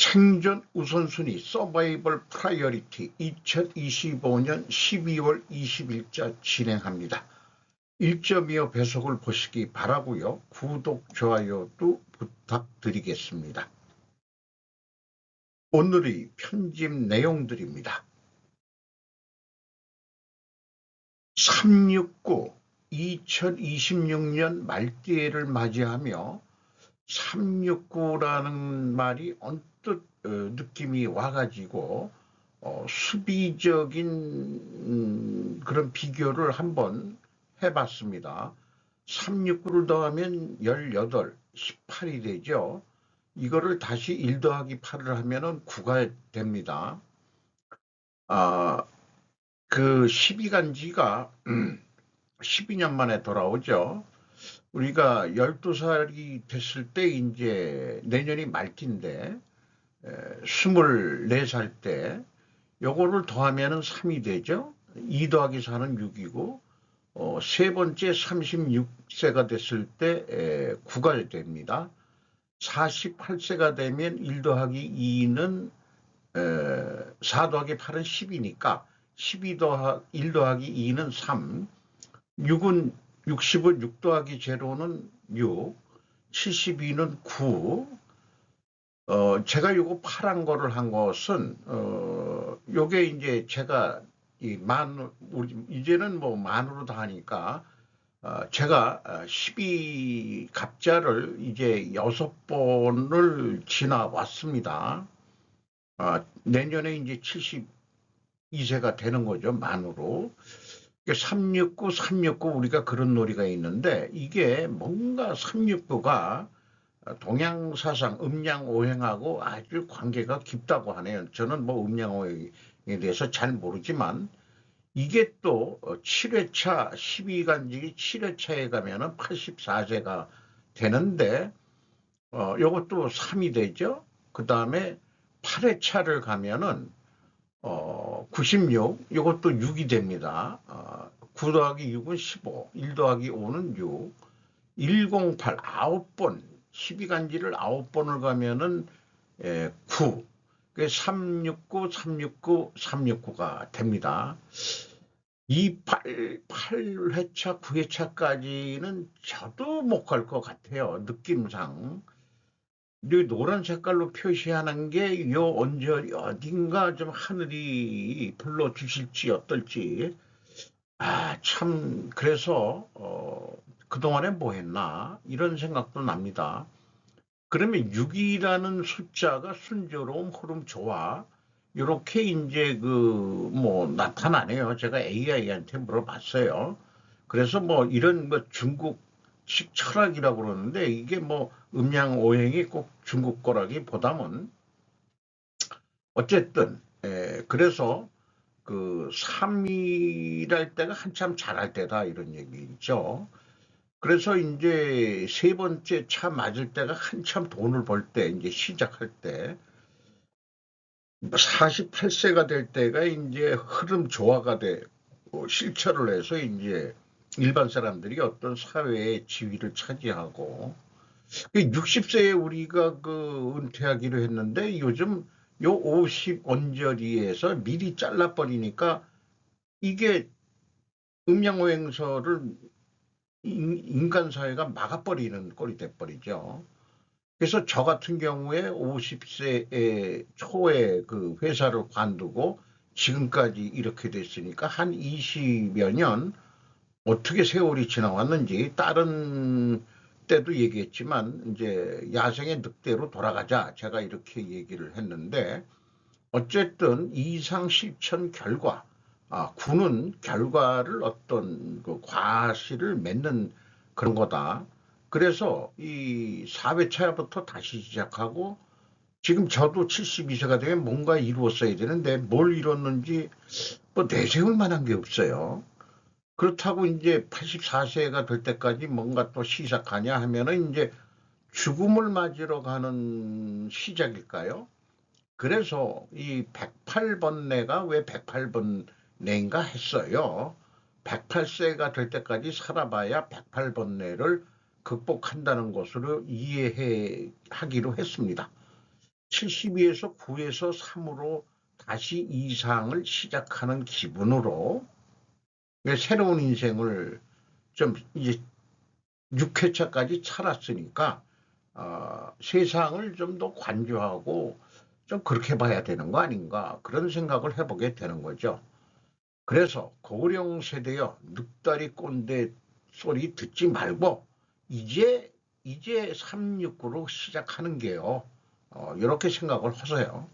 생존 우선순위 서바이벌 프라이어리티 2025년 12월 20일자 진행합니다. 1.25 배속을 보시기 바라고요. 구독, 좋아요도 부탁드리겠습니다. 오늘의 편집 내용들입니다. 369 2026년 말기회를 맞이하며 369라는 말이 언뜻 어, 느낌이 와가지고 어, 수비적인 음, 그런 비교를 한번 해봤습니다. 369를 더하면 18, 18이 되죠. 이거를 다시 1 더하기 8을 하면은 9가 됩니다. 아, 그 12간지가 12년 만에 돌아오죠. 우리가 12살이 됐을 때 이제 내년이 말기인데 24살 때 요거를 더하면은 3이 되죠. 2 더하기 4는 6이고 어, 세 번째 36세가 됐을 때 에, 9가 됩니다. 48세가 되면 1 더하기 2는 에, 4 더하기 8은 10이니까 12 더하 1 더하기 2는 3 6은 60은 6 더하기 제로는 6, 72는 9. 어, 제가 요거 파란 거를 한 것은, 어, 요게 이제 제가 이 만, 우리, 이제는 뭐 만으로 다 하니까, 어, 제가 12 갑자를 이제 여섯 번을 지나왔습니다. 어, 내년에 이제 72세가 되는 거죠, 만으로. 369, 369 우리가 그런 놀이가 있는데 이게 뭔가 369가 동양 사상 음양 오행하고 아주 관계가 깊다고 하네요. 저는 뭐 음양 오행에 대해서 잘 모르지만 이게 또 7회차 12간직이 7회차에 가면은 84세가 되는데 어 요것도 3이 되죠. 그 다음에 8회차를 가면은 어, 96, 이것도 6이 됩니다. 어, 9 더하기 6은 15, 1 더하기 5는 6, 108, 9번, 12간지를 9번을 가면은 에, 9, 그 369, 369, 369가 됩니다. 이 8, 8회차, 9회차까지는 저도 못 갈 것 같아요. 느낌상. 이 노란 색깔로 표시하는 게 요 언저리 어딘가 좀 하늘이 불러 주실지 어떨지 아 참 그래서 어 그동안에 뭐 했나 이런 생각도 납니다. 그러면 6이라는 숫자가 순조로움 흐름 좋아 이렇게 이제 그 뭐 나타나네요. 제가 AI한테 물어봤어요. 그래서 뭐 이런 뭐 중국 식 철학이라고 그러는데 이게 뭐 음양 오행이 꼭 중국 거라기 보다는 어쨌든 에, 그래서 그 3일할 때가 한참 잘할 때다 이런 얘기죠. 그래서 이제 세 번째 차 맞을 때가 한참 돈을 벌 때 이제 시작할 때 48세가 될 때가 이제 흐름 조화가 돼 실천을 해서 이제 일반 사람들이 어떤 사회의 지위를 차지하고 60세에 그 우리가 그 은퇴하기로 했는데 요즘 요 50 언저리에서 미리 잘라버리니까 이게 음양오행서를 인간 사회가 막아버리는 꼴이 돼버리죠. 그래서 저 같은 경우에 50세 초에 그 회사를 관두고 지금까지 이렇게 됐으니까 한 20여 년 어떻게 세월이 지나왔는지 다른 때도 얘기했지만 이제 야생의 늑대로 돌아가자 제가 이렇게 얘기를 했는데 어쨌든 이상 실천 결과 아, 군은 결과를 어떤 그 과실을 맺는 그런 거다. 그래서 이 4회차부터 다시 시작하고 지금 저도 72세가 되면 뭔가 이루었어야 되는데 뭘 이뤘는지 뭐 내세울 만한 게 없어요. 그렇다고 이제 84세가 될 때까지 뭔가 또 시작하냐 하면은 이제 죽음을 맞으러 가는 시작일까요? 그래서 이 108번 내가 왜 108번 내인가 했어요. 108세가 될 때까지 살아봐야 108번 내를 극복한다는 것으로 이해하기로 했습니다. 72에서 9에서 3으로 다시 이상을 시작하는 기분으로 새로운 인생을 좀 이제 6회차까지 살았으니까 어, 세상을 좀 더 관조하고 좀 그렇게 봐야 되는 거 아닌가 그런 생각을 해보게 되는 거죠. 그래서 고령 세대여 늑다리 꼰대 소리 듣지 말고 이제 이제 369로 시작하는 게요. 어, 이렇게 생각을 하세요.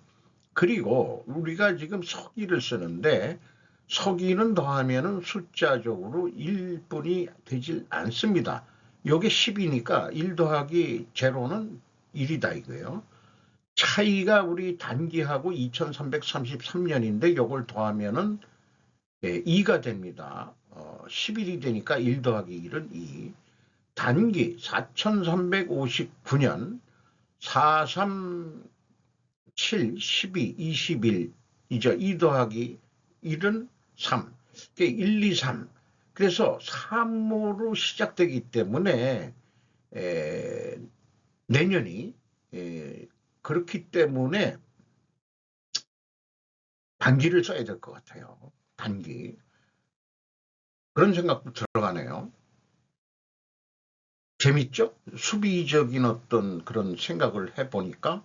그리고 우리가 지금 서기를 쓰는데 서기는 더하면은 숫자적으로 1분이 되질 않습니다. 요게 10이니까 1 더하기 제로는 1이다 이거예요. 차이가 우리 단기하고 2333년인데 요걸 더하면은 예, 2가 됩니다. 어, 11이 되니까 1 더하기 1은 2. 단기 4359년 437 12 21 이죠. 2 더하기 1은 3. 1, 2, 3. 그래서 3으로 시작되기 때문에 에, 내년이 에, 그렇기 때문에 단기를 써야 될 것 같아요. 단기. 그런 생각도 들어가네요. 재밌죠? 수비적인 어떤 그런 생각을 해보니까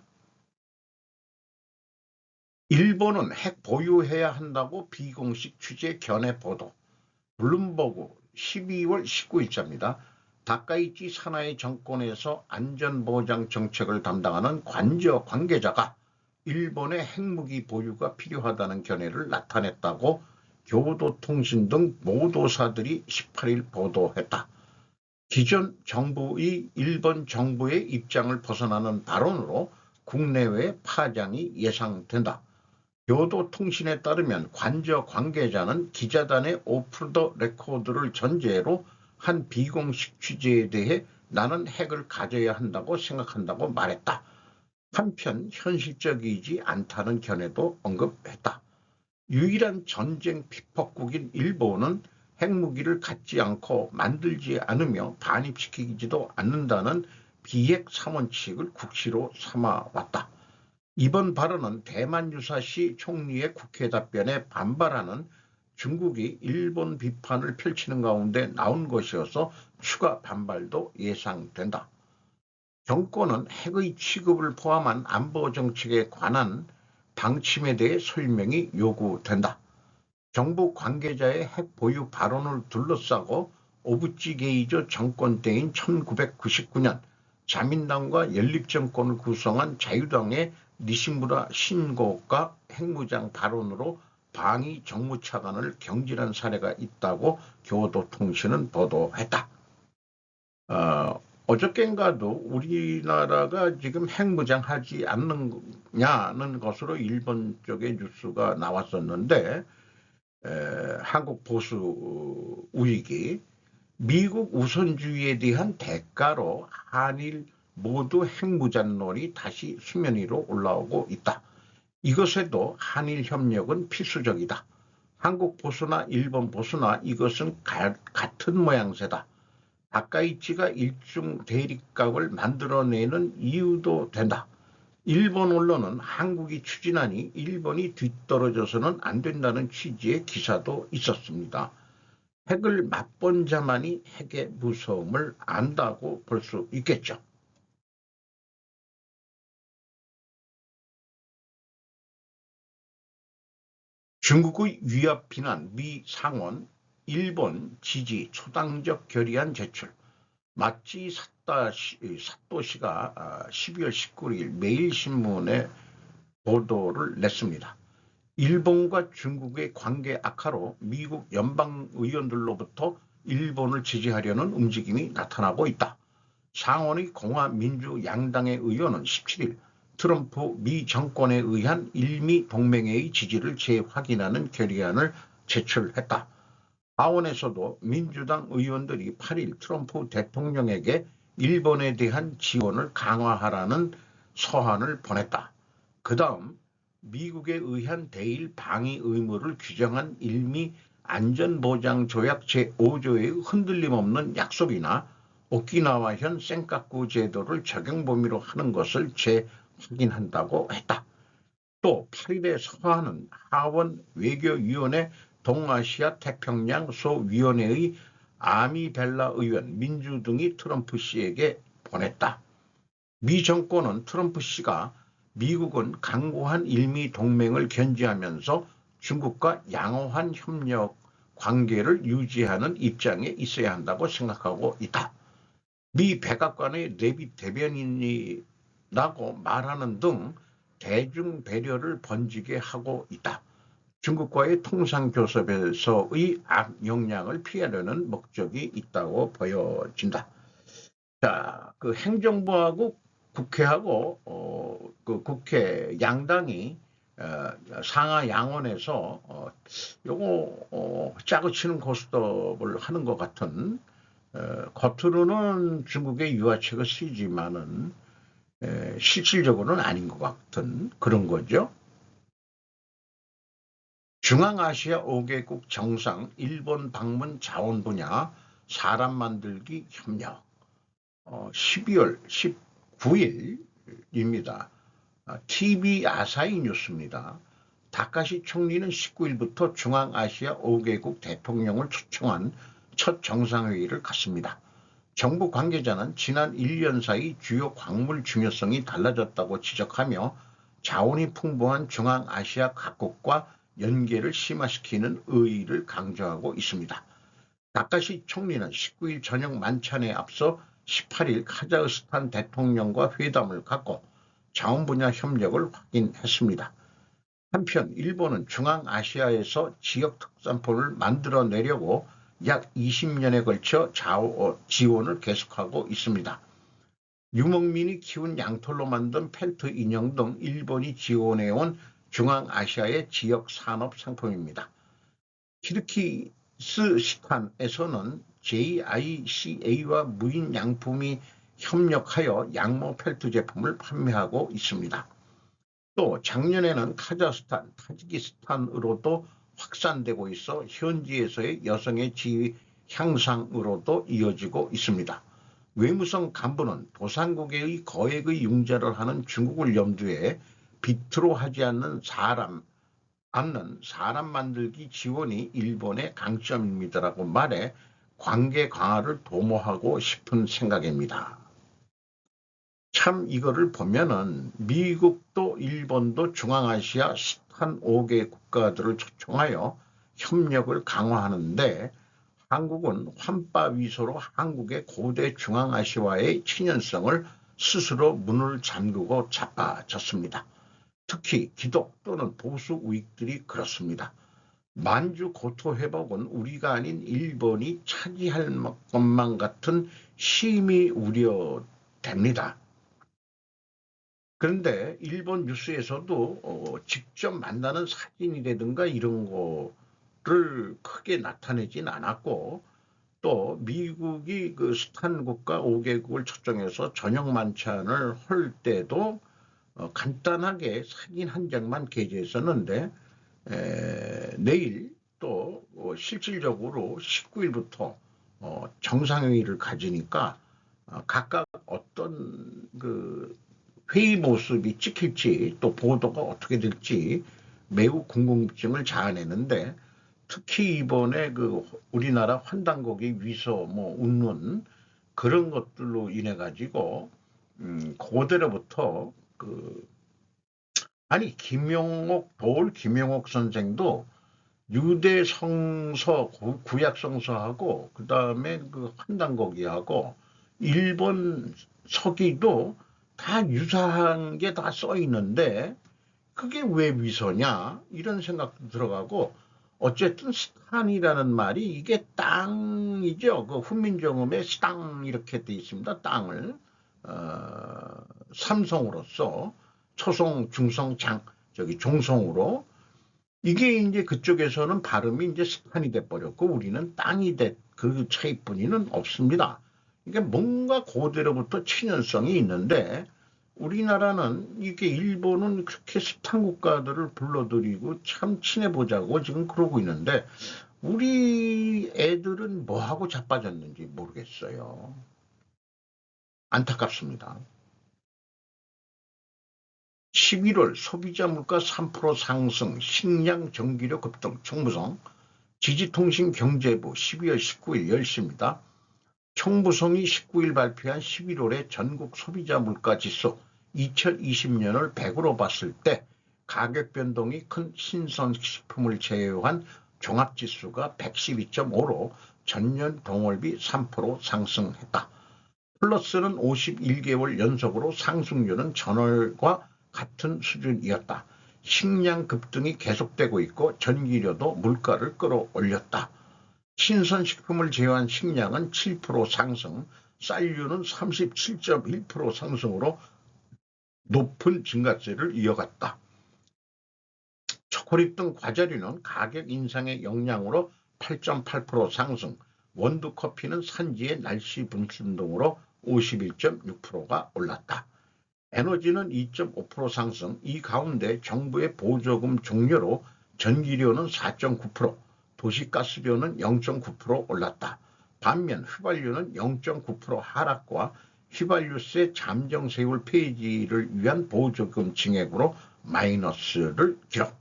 일본은 핵 보유해야 한다고 비공식 취재 견해 보도. 블룸버그 12월 19일자입니다. 다카이치 사나이 정권에서 안전보장 정책을 담당하는 관저 관계자가 일본의 핵무기 보유가 필요하다는 견해를 나타냈다고 교도통신 등 모도사들이 18일 보도했다. 기존 정부의 일본 정부의 입장을 벗어나는 발언으로 국내외 파장이 예상된다. 교도통신에 따르면 관저 관계자는 기자단의 오프 더 레코드를 전제로 한 비공식 취재에 대해 나는 핵을 가져야 한다고 생각한다고 말했다. 한편 현실적이지 않다는 견해도 언급했다. 유일한 전쟁 피폭국인 일본은 핵무기를 갖지 않고 만들지 않으며 반입시키지도 않는다는 비핵 삼원칙을 국시로 삼아왔다. 이번 발언은 대만 유사시 총리의 국회 답변에 반발하는 중국이 일본 비판을 펼치는 가운데 나온 것이어서 추가 반발도 예상된다. 정권은 핵의 취급을 포함한 안보 정책에 관한 방침에 대해 설명이 요구된다. 정부 관계자의 핵 보유 발언을 둘러싸고 오부지 게이저 정권 때인 1999년 자민당과 연립정권을 구성한 자유당의 니시무라 신고가 핵무장 발언으로 방위 정무 차관을 경질한 사례가 있다고 교도통신은 보도했다. 어, 어저께인가도 우리나라가 지금 핵무장하지 않느냐는 것으로 일본 쪽의 뉴스가 나왔었는데 에, 한국 보수 우익이 미국 우선주의에 대한 대가로 한일 모두 핵무장론이 다시 수면 위로 올라오고 있다. 이것에도 한일 협력은 필수적이다. 한국 보수나 일본 보수나 이것은 가, 같은 모양새다. 아까이치가 일중 대립각을 만들어내는 이유도 된다. 일본 언론은 한국이 추진하니 일본이 뒤떨어져서는 안 된다는 취지의 기사도 있었습니다. 핵을 맛본 자만이 핵의 무서움을 안다고 볼 수 있겠죠. 중국의 위협 비난 미 상원 일본 지지 초당적 결의안 제출 마치 사또시가 12월 19일 매일신문에 보도를 냈습니다. 일본과 중국의 관계 악화로 미국 연방 의원들로부터 일본을 지지하려는 움직임이 나타나고 있다. 상원의 공화 민주 양당의 의원은 17일 트럼프 미 정권에 의한 일미 동맹의 지지를 재확인하는 결의안을 제출했다. 하원에서도 민주당 의원들이 8일 트럼프 대통령에게 일본에 대한 지원을 강화하라는 서한을 보냈다. 그 다음 미국에 의한 대일 방위 의무를 규정한 일미 안전보장조약 제5조의 흔들림 없는 약속이나 오키나와현 센카쿠 제도를 적용 범위로 하는 것을 재 확인한다고 했다. 또 8일에 서하는 하원 외교위원회 동아시아 태평양 소위원회의 아미벨라 의원 민주 등이 트럼프 씨에게 보냈다. 미 정권은 트럼프 씨가 미국은 강고한 일미 동맹을 견지하면서 중국과 양호한 협력 관계를 유지하는 입장에 있어야 한다고 생각하고 있다. 미 백악관의 내비 대변인이라고 말하는 등 대중 배려를 번지게 하고 있다. 중국과의 통상교섭에서의 악영향을 피하려는 목적이 있다고 보여진다. 자, 그 행정부하고 국회하고 어, 그 국회 양당이 어, 상하 양원에서 어, 요거 어, 짜고 치는 고스톱을 하는 것 같은 어, 겉으로는 중국의 유화책을 쓰지만은 에, 실질적으로는 아닌 것 같은 그런 거죠. 중앙아시아 5개국 정상 일본 방문 자원 분야 사람 만들기 협력 어, 12월 19일입니다. TV 아사히 뉴스입니다. 다카시 총리는 19일부터 중앙아시아 5개국 대통령을 초청한 첫 정상회의를 갖습니다. 정부 관계자는 지난 1년 사이 주요 광물 중요성이 달라졌다고 지적하며 자원이 풍부한 중앙아시아 각국과 연계를 심화시키는 의의를 강조하고 있습니다. 다카시 총리는 19일 저녁 만찬에 앞서 18일 카자흐스탄 대통령과 회담을 갖고 자원 분야 협력을 확인했습니다. 한편 일본은 중앙아시아에서 지역 특산품을 만들어내려고 약 20년에 걸쳐 자원, 지원을 계속하고 있습니다. 유목민이 키운 양털로 만든 펠트 인형 등 일본이 지원해온 중앙아시아의 지역 산업 상품입니다. 키르키스스탄에서는 JICA와 무인 양품이 협력하여 양모 펠트 제품을 판매하고 있습니다. 또 작년에는 카자흐스탄, 타지키스탄으로도 확산되고 있어 현지에서의 여성의 지위 향상으로도 이어지고 있습니다. 외무성 간부는 도상국의 거액의 융자를 하는 중국을 염두에 비트로 하지 않는 사람, 않는 사람 만들기 지원이 일본의 강점입니다라고 말해 관계 강화를 도모하고 싶은 생각입니다. 참 이거를 보면은 미국도 일본도 중앙아시아 15개 국가들을 초청하여 협력을 강화하는데 한국은 환빠위소로 한국의 고대 중앙아시아와의 친연성을 스스로 문을 잠그고 자빠졌습니다. 특히 기독 또는 보수 우익들이 그렇습니다. 만주 고토 회복은 우리가 아닌 일본이 차지할 것만 같은 심히 우려됩니다. 그런데 일본 뉴스에서도 어, 직접 만나는 사진이라든가 이런 거를 크게 나타내진 않았고 또 미국이 그 스탄 국가 5개국을 초청해서 저녁 만찬을 할 때도 어, 간단하게 사진 한 장만 게재했었는데 에, 내일 또 어, 실질적으로 19일부터 어, 정상회의를 가지니까 어, 각각 어떤 그 회의 모습이 찍힐지 또 보도가 어떻게 될지 매우 궁금증을 자아내는데 특히 이번에 그 우리나라 환단곡이 위서 뭐 웃는 그런 것들로 인해 가지고 음, 고대로부터 그 아니 김용옥 도울 김용옥 선생도 유대 성서 구약 성서하고 그 다음에 그 일본 서기도 다 유사한 게 다 써 있는데 그게 왜 위서냐? 이런 생각도 들어가고 어쨌든 스탄이라는 말이 이게 땅이죠. 그 훈민정음에 땅 이렇게 돼 있습니다 땅을. 어, 삼성으로서 초성, 중성, 장, 저기 종성으로 이게 이제 그쪽에서는 발음이 이제 스탄이 돼 버렸고 우리는 땅이 돼그 차이뿐이는 없습니다. 이게 뭔가 고대로부터 친연성이 있는데 우리나라는 이게 일본은 그렇게 스탄 국가들을 불러들이고 참 친해보자고 지금 그러고 있는데 우리 애들은 뭐하고 자빠졌는지 모르겠어요. 안타깝습니다. 11월 소비자 물가 3% 상승, 식량, 전기료 급등, 총무성, 지지통신 경제부 12월 19일 10시입니다. 총무성이 19일 발표한 11월의 전국 소비자 물가 지수 2020년을 100으로 봤을 때 가격 변동이 큰 신선식품을 제외한 종합지수가 112.5로 전년 동월비 3% 상승했다. 플러스는 51개월 연속으로 상승률은 전월과 같은 수준이었다. 식량 급등이 계속되고 있고 전기료도 물가를 끌어올렸다. 신선식품을 제외한 식량은 7% 상승, 쌀류는 37.1% 상승으로 높은 증가세를 이어갔다. 초콜릿 등 과자류는 가격 인상의 영향으로 8.8% 상승, 원두 커피는 산지의 날씨 분출 등으로 51.6%가 올랐다. 에너지는 2.5% 상승, 이 가운데 정부의 보조금 종료로 전기료는 4.9%, 도시가스료는 0.9% 올랐다. 반면 휘발유는 0.9% 하락과 휘발유세 잠정세율 폐지를 위한 보조금 증액으로 마이너스를 기록.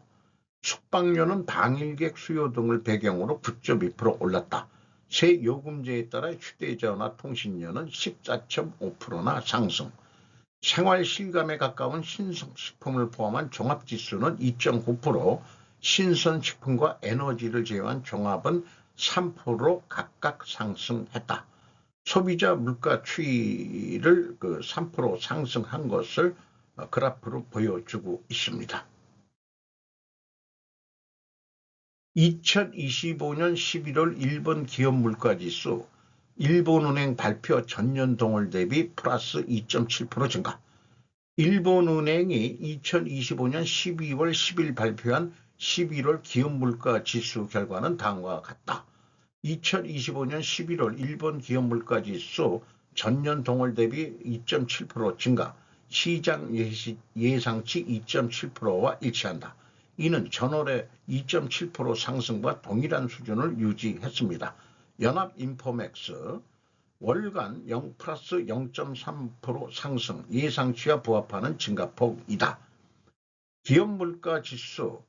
숙박료는 방일객 수요 등을 배경으로 9.2% 올랐다. 새 요금제에 따라 휴대전화 통신료는 14.5%나 상승. 생활 실감에 가까운 신성식품을 포함한 종합지수는 2.9%, 신선식품과 에너지를 제외한 종합은 3% 각각 상승했다. 소비자 물가 추이를 그 3% 상승한 것을 그래프로 보여주고 있습니다. 2025년 11월 일본 기업 물가지수 일본은행 발표 전년 동월 대비 플러스 2.7% 증가. 일본은행이 2025년 12월 10일 발표한 11월 기업 물가 지수 결과는 다음과 같다. 2025년 11월 일본 기업 물가 지수 전년 동월 대비 2.7% 증가, 시장 예상치 2.7%와 일치한다. 이는 전월의 2.7% 상승과 동일한 수준을 유지했습니다. 연합인포맥스 월간 0 플러스 0.3% 상승 예상치와 부합하는 증가폭이다. 기업 물가 지수는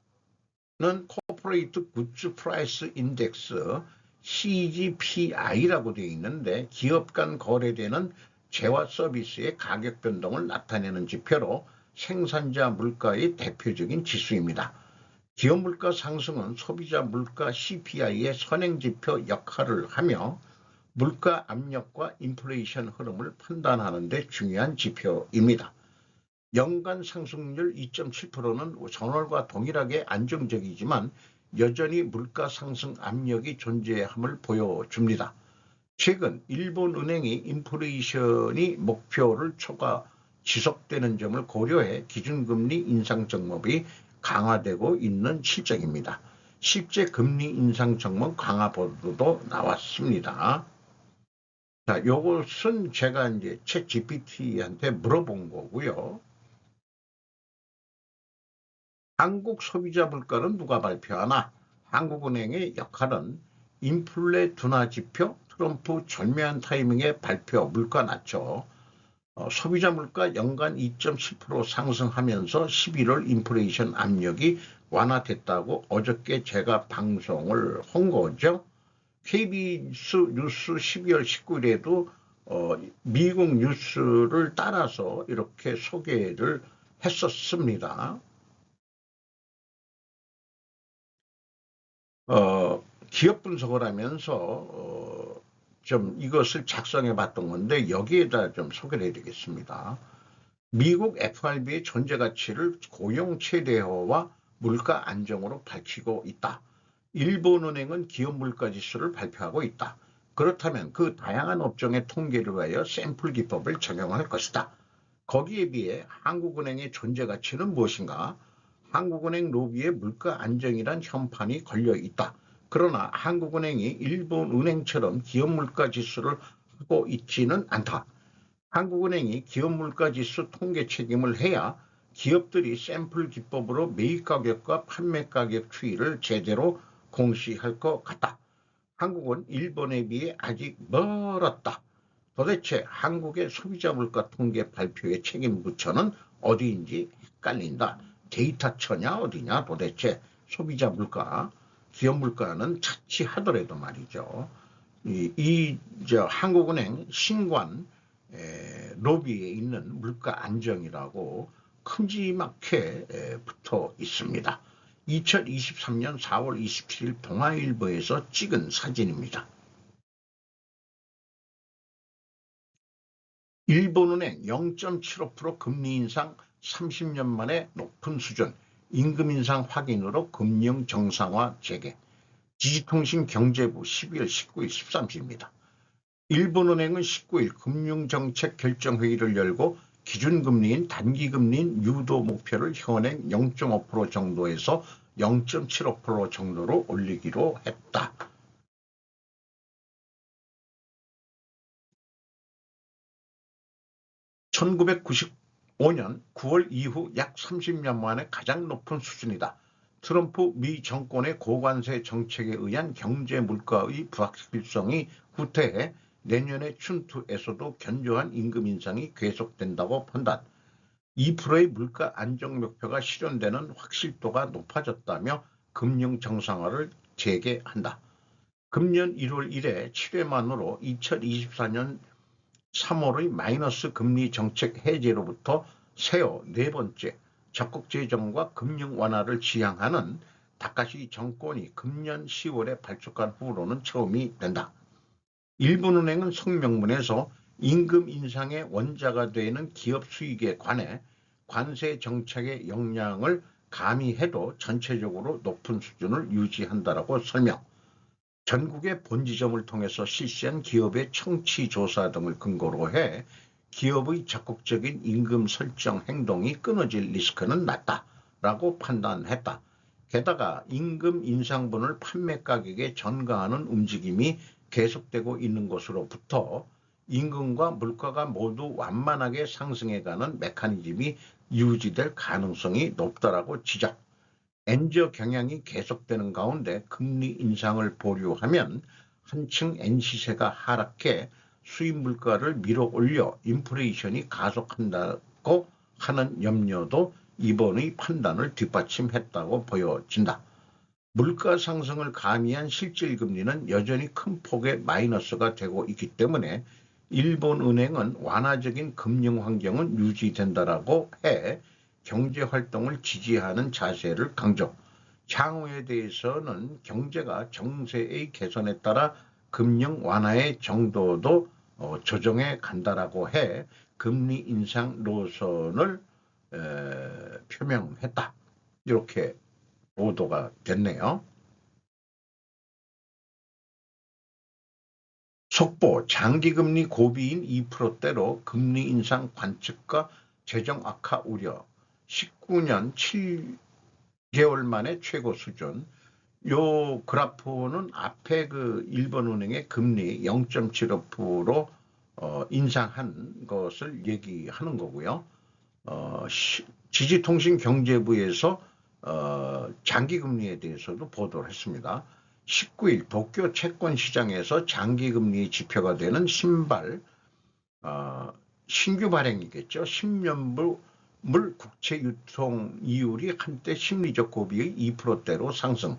코퍼레이트 굿즈 프라이스 인덱스 CGPI라고 되어 있는데 기업 간 거래되는 재화 서비스의 가격 변동을 나타내는 지표로 생산자 물가의 대표적인 지수입니다. 기업 물가 상승은 소비자 물가 CPI의 선행 지표 역할을 하며 물가 압력과 인플레이션 흐름을 판단하는 데 중요한 지표입니다. 연간 상승률 2.7%는 전월과 동일하게 안정적이지만 여전히 물가 상승 압력이 존재함을 보여줍니다. 최근 일본은행이 인플레이션이 목표를 초과 지속되는 점을 고려해 기준금리 인상 정법이 강화되고 있는 실정입니다. 실제 금리 인상 정책 강화 보도도 나왔습니다. 자, 요것은 제가 이제 챗 GPT한테 물어본 거고요. 한국 소비자 물가는 누가 발표하나? 한국은행의 역할은 인플레 둔화 지표, 트럼프 절묘한 타이밍에 발표 물가 낮죠. 어, 소비자 물가 연간 2.7% 상승하면서 11월 인플레이션 압력이 완화됐다고 어저께 제가 방송을 한 거죠. KBS 뉴스 12월 19일에도 어, 미국 뉴스를 따라서 이렇게 소개를 했었습니다. 어, 기업 분석을 하면서 어, 좀 이것을 작성해 봤던 건데 여기에다 좀 소개를 해드리겠습니다. 미국 FRB의 존재 가치를 고용 최대화와 물가 안정으로 밝히고 있다. 일본은행은 기업 물가 지수를 발표하고 있다. 그렇다면 그 다양한 업종의 통계를 위하여 샘플 기법을 적용할 것이다. 거기에 비해 한국은행의 존재 가치는 무엇인가? 한국은행 로비에 물가 안정이란 현판이 걸려 있다. 그러나 한국은행이 일본 은행처럼 기업 물가 지수를 하고 있지는 않다. 한국은행이 기업 물가 지수 통계 책임을 해야 기업들이 샘플 기법으로 매입 가격과 판매 가격 추이를 제대로 공시할 것 같다. 한국은 일본에 비해 아직 멀었다. 도대체 한국의 소비자 물가 통계 발표의 책임 부처는 어디인지 깔린다. 데이터처냐 어디냐 도대체 소비자 물가, 기업 물가는 차치하더라도 말이죠. 이, 이, 저, 한국은행 신관, 에, 로비에 있는 물가 안정이라고 큼지막해 에, 붙어 있습니다. 2023년 4월 27일 동아일보에서 찍은 사진입니다. 일본은행 0.75% 금리 인상 30년 만에 높은 수준, 임금 인상 확인으로 금융 정상화 재개. 지지통신 경제부 12일 19일 13시입니다. 일본은행은 19일 금융정책 결정회의를 열고 기준금리인 단기금리인 유도 목표를 현행 0.5% 정도에서 0.75% 정도로 올리기로 했다. (1995년 9월) 이후 약 (30년) 만에 가장 높은 수준이다. 트럼프 미 정권의 고관세 정책에 의한 경제 물가의 불확실성이 후퇴해 내년의 춘투에서도 견조한 임금 인상이 계속된다고 판단. 2%의 물가 안정 목표가 실현되는 확실도가 높아졌다며 금융 정상화를 재개한다. 금년 1월 1회 7회만으로 2024년 3월의 마이너스 금리 정책 해제로부터 새어 네 번째 적극 재정과 금융 완화를 지향하는 다카시 정권이 금년 10월에 발족한 후로는 처음이 된다. 일본은행은 성명문에서 임금 인상의 원자가 되는 기업 수익에 관해 관세 정책의 영향을 가미해도 전체적으로 높은 수준을 유지한다라고 설명. 전국의 본지점을 통해서 실시한 기업의 청취 조사 등을 근거로 해 기업의 적극적인 임금 설정 행동이 끊어질 리스크는 낮다라고 판단했다. 게다가 임금 인상분을 판매 가격에 전가하는 움직임이 계속되고 있는 것으로부터 임금과 물가가 모두 완만하게 상승해가는 메커니즘이 유지될 가능성이 높다라고 지적. 엔저 경향이 계속되는 가운데 금리 인상을 보류하면 한층 엔시세가 하락해 수입 물가를 밀어 올려 인플레이션이 가속한다고 하는 염려도 이번의 판단을 뒷받침했다고 보여진다. 물가 상승을 가미한 실질 금리는 여전히 큰 폭의 마이너스가 되고 있기 때문에 일본은행은 완화적인 금융 환경은 유지된다라고 해 경제 활동을 지지하는 자세를 강조. 향후에 대해서는 경제가 정세의 개선에 따라 금융 완화의 정도도 어, 조정해 간다라고 해 금리 인상 노선을 에, 표명했다. 이렇게 보도가 됐네요. 속보 장기금리 고비인 2%대로 금리 인상 관측과 재정 악화 우려 19년 7개월 만에 최고 수준 요 그래프는 앞에 그 일본 은행의 금리 0.75% 어, 인상한 것을 얘기하는 거고요. 어, 시, 지지통신경제부에서 어, 장기금리에 대해서도 보도를 했습니다. 19일 도쿄 채권 시장에서 장기금리 지표가 되는 신발 어, 신규 발행이겠죠. 10년물 물 국채 유통 이율이 한때 심리적 고비의 2%대로 상승.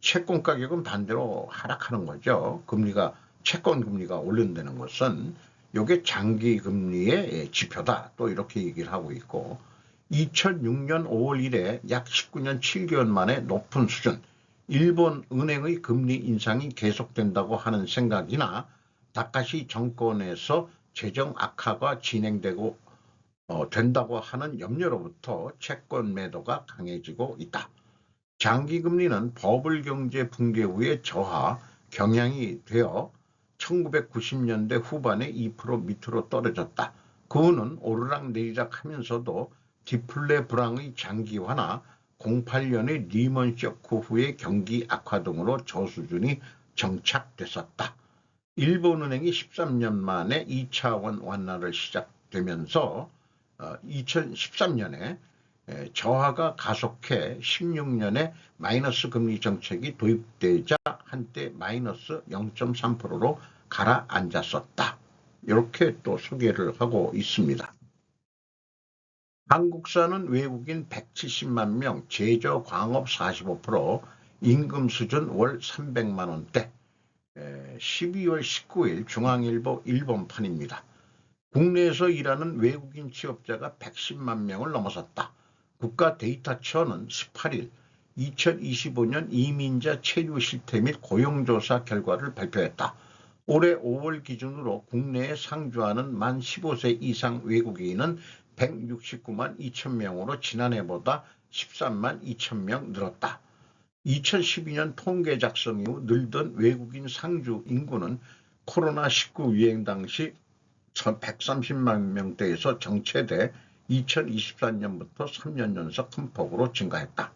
채권 가격은 반대로 하락하는 거죠. 금리가 채권 금리가 오른다는 것은 이게 장기 금리의 지표다. 또 이렇게 얘기를 하고 있고 2006년 5월 이래 약 19년 7개월 만에 높은 수준 일본 은행의 금리 인상이 계속된다고 하는 생각이나 다카시 정권에서 재정 악화가 진행되고 어, 된다고 하는 염려로부터 채권 매도가 강해지고 있다. 장기 금리는 버블 경제 붕괴 후에 저하 경향이 되어 1990년대 후반에 2% 밑으로 떨어졌다. 그 후는 오르락 내리락 하면서도 디플레 불황의 장기화나 08년의 리먼 쇼크 후의 경기 악화 등으로 저수준이 정착됐었다. 일본은행이 13년 만에 2차원 완화를 시작되면서 2013년에 어, 저하가 가속해 16년에 마이너스 금리 정책이 도입되자 한때 마이너스 0.3%로 가라앉았었다. 이렇게 또 소개를 하고 있습니다. 한국사는 외국인 170만 명, 제조 광업 45%, 임금 수준 월 300만 원대. 12월 19일 중앙일보 일본판입니다. 국내에서 일하는 외국인 취업자가 110만 명을 넘어섰다. 국가 데이터처는 18일 2025년 이민자 체류 실태 및 고용조사 결과를 발표했다. 올해 5월 기준으로 국내에 상주하는 만 15세 이상 외국인은 169만 2천 명으로 지난해보다 13만 2천 명 늘었다. 2012년 통계 작성 이후 늘던 외국인 상주 인구는 코로나19 유행 당시 130만 명대에서 정체돼 2024년부터 3년 연속 큰 폭으로 증가했다.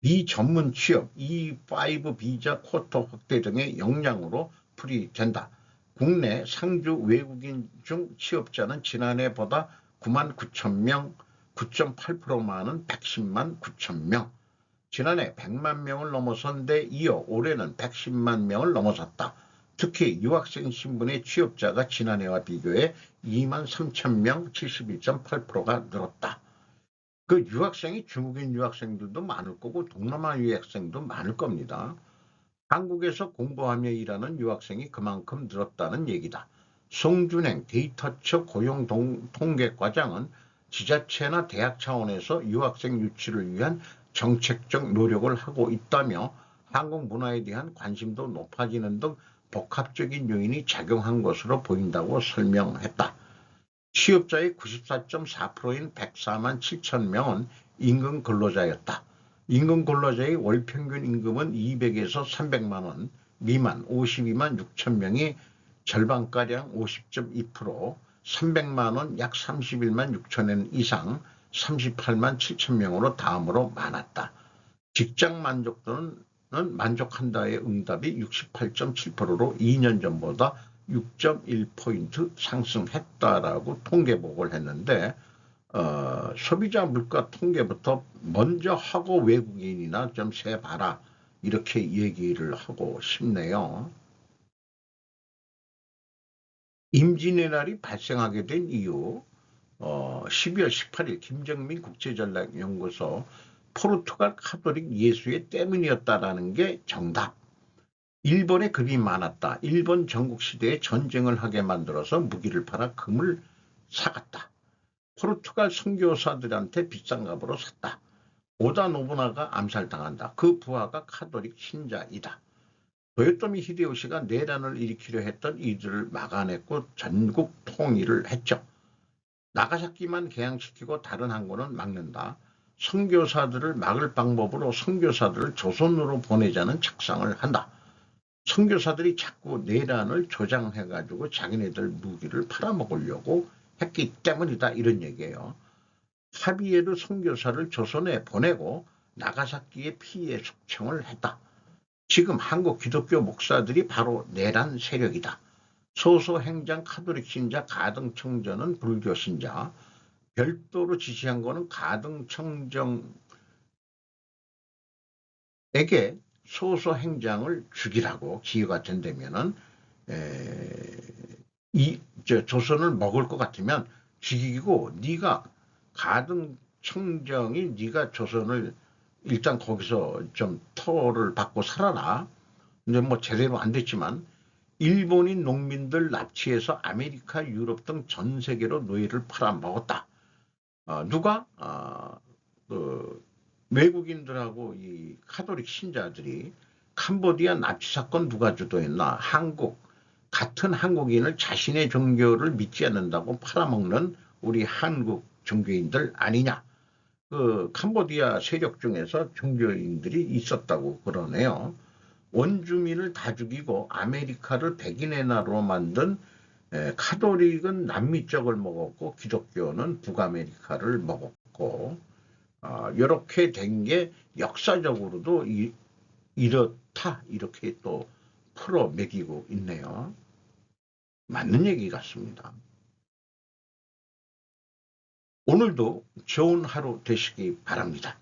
비전문 취업, E5 비자 쿼터 확대 등의 역량으로 풀이된다. 국내 상주 외국인 중 취업자는 지난해보다 9만 9천 명, 9.8% 많은 110만 9천 명. 지난해 100만 명을 넘어선 데 이어 올해는 110만 명을 넘어섰다. 특히 유학생 신분의 취업자가 지난해와 비교해 2만 3천 명 71.8%가 늘었다. 그 유학생이 중국인 유학생들도 많을 거고 동남아 유학생도 많을 겁니다. 한국에서 공부하며 일하는 유학생이 그만큼 늘었다는 얘기다. 송준행 데이터처 고용 통계과장은 지자체나 대학 차원에서 유학생 유치를 위한 정책적 노력을 하고 있다며 한국 문화에 대한 관심도 높아지는 등 복합적인 요인이 작용한 것으로 보인다고 설명했다. 취업자의 94.4%인 104만 7천 명은 임금 근로자였다. 임금 근로자의 월 평균 임금은 200에서 300만 원 미만 52만 6천 명이 절반가량 50.2%, 300만 원 약 31만 6천 원 이상 38만 7천 명으로 다음으로 많았다. 직장 만족도는 만족한다의 응답이 68.7%로 2년 전보다 6.1포인트 상승했다라고 통계 보고를 했는데 어, 소비자 물가 통계부터 먼저 하고 외국인이나 좀 세봐라 이렇게 얘기를 하고 싶네요. 임진의 날이 발생하게 된 이유 어, 12월 18일 김정민 국제전략연구소 포르투갈 카톨릭 예수의 때문이었다라는 게 정답. 일본에 금이 많았다. 일본 전국시대에 전쟁을 하게 만들어서 무기를 팔아 금을 사갔다. 포르투갈 선교사들한테 비싼 값으로 샀다. 오다 노부나가 암살당한다. 그 부하가 카톨릭 신자이다. 도요토미 히데요시가 내란을 일으키려 했던 이들을 막아냈고 전국 통일을 했죠. 나가사키만 개항시키고 다른 항구는 막는다. 선교사들을 막을 방법으로 선교사들을 조선으로 보내자는 책상을 한다. 선교사들이 자꾸 내란을 조장해가지고 자기네들 무기를 팔아먹으려고 했기 때문이다 이런 얘기예요. 합의에도 선교사를 조선에 보내고 나가사키에 피해 숙청을 했다. 지금 한국 기독교 목사들이 바로 내란 세력이다. 소소 행장 카톨릭 신자 가등청전은 불교 신자, 별도로 지시한 거는 가등청정에게 소소 행장을 죽이라고 기회가 된다면은 이 조선을 먹을 것 같으면 죽이고 네가 가등청정이 네가 조선을 일단 거기서 좀 터를 받고 살아라. 근데 뭐 제대로 안 됐지만 일본인 농민들 납치해서 아메리카, 유럽 등 전 세계로 노예를 팔아먹었다. 어, 누가 어, 그 외국인들하고 이 카톨릭 신자들이 캄보디아 납치 사건 누가 주도했나? 한국 같은 한국인을 자신의 종교를 믿지 않는다고 팔아먹는 우리 한국 종교인들 아니냐? 그 캄보디아 세력 중에서 종교인들이 있었다고 그러네요. 원주민을 다 죽이고 아메리카를 백인의 나라로 만든 카톨릭은 남미 쪽을 먹었고 기독교는 북아메리카를 먹었고 어, 이렇게 된 게 역사적으로도 이, 이렇다 이렇게 또 풀어 매기고 있네요. 맞는 얘기 같습니다. 오늘도 좋은 하루 되시기 바랍니다.